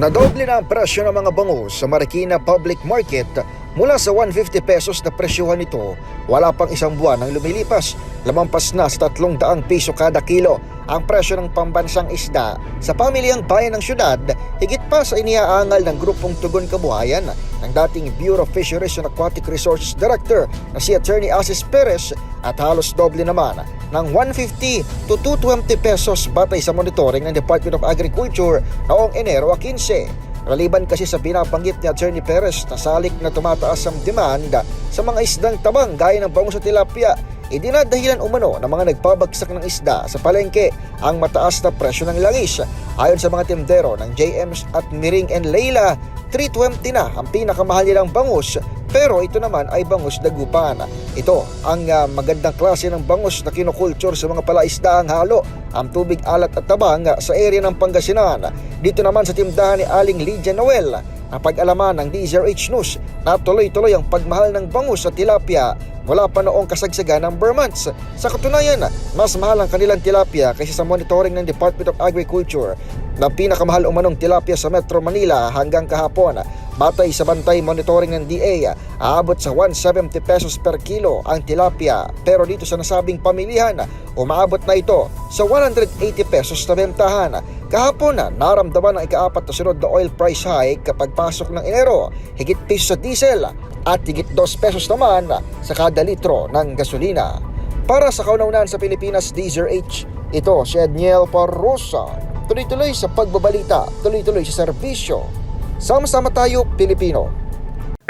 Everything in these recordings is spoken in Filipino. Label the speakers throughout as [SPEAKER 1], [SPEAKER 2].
[SPEAKER 1] Nadoble na ang presyo ng mga bangus sa Marikina Public Market mula sa 150 pesos na presyuhan nito. Wala pang isang buwan ang lumilipas. Lamampas na sa 300 piso kada kilo ang presyo ng pambansang isda sa pamilyang bayan ng syudad higit pa sa iniaangal ng grupong Tugon Kabuhayan ng dating Bureau of Fisheries and Aquatic Resources Director na si Attorney Asis Perez at halos doble naman ng 150 to 220 pesos batay sa monitoring ng Department of Agriculture noong Enero 15. Maliban kasi sa binabanggit ni Attorney Perez na salik na tumataas ang demand sa mga isdang tabang gaya ng bangus at tilapia, idinadahilan umano ng mga nagpabagsak ng isda sa palengke ang mataas na presyo ng langis. Ayon sa mga tindero ng JMs at Miring and Leila, 320 na ang pinakamahal nilang bangus pero ito naman ay bangus dagupan. Ito ang ah, magandang klase ng bangus na kinukulture sa mga palaisdaang halo, ang tubig alat at tabang sa area ng Pangasinan. Dito naman sa tindahan ni Aling Lydia Noel, ang pag-alaman ng DZRH News na tuloy-tuloy ang pagmahal ng bangus at tilapia mula pa noong kasagsagan ng months. Sa katunayan, mas mahal ang kanilang tilapia kaysa sa monitoring ng Department of Agriculture na pinakamahal umanong tilapia sa Metro Manila hanggang kahapon. Batay sa bantay monitoring ng DA, aabot sa 170 pesos per kilo ang tilapia. Pero dito sa nasabing pamilihan, umaabot na ito sa 180 pesos na bentahan. Kahapon na naramdaman ang ikaapat na sunod na oil price hike kapag pasok ng Enero, higit piso sa diesel at higit 2 pesos naman sa kada litro ng gasolina. Para sa kaunaunan sa Pilipinas, DZRH, ito si Edniel Parrosa. Tuloy-tuloy sa pagbabalita, tuloy-tuloy sa serbisyo. Sama-sama tayo, Pilipino.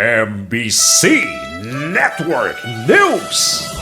[SPEAKER 2] MBC Network News.